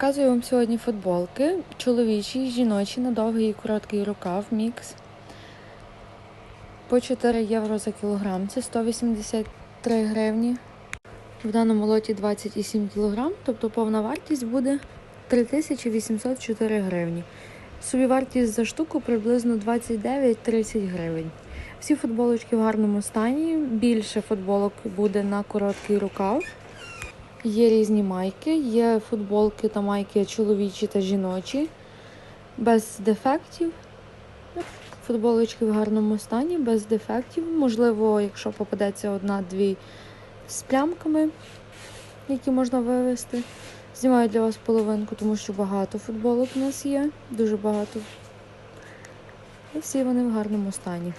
Показую вам сьогодні футболки. Чоловічі, жіночі на довгий і короткий рукав мікс. По 4 євро за кілограм. Це 183 гривні. В даному лоті 27 кілограм, тобто повна вартість буде 3804 гривні. Собівартість за штуку приблизно 29-30 гривень. Всі футболочки в гарному стані. Більше футболок буде на короткий рукав. Є різні майки, є футболки та майки чоловічі та жіночі, без дефектів. Футболочки в гарному стані, без дефектів. Можливо, якщо попадеться одна-дві з плямками, які можна вивести. Знімаю для вас половинку, тому що багато футболок у нас є, дуже багато. І всі вони в гарному стані.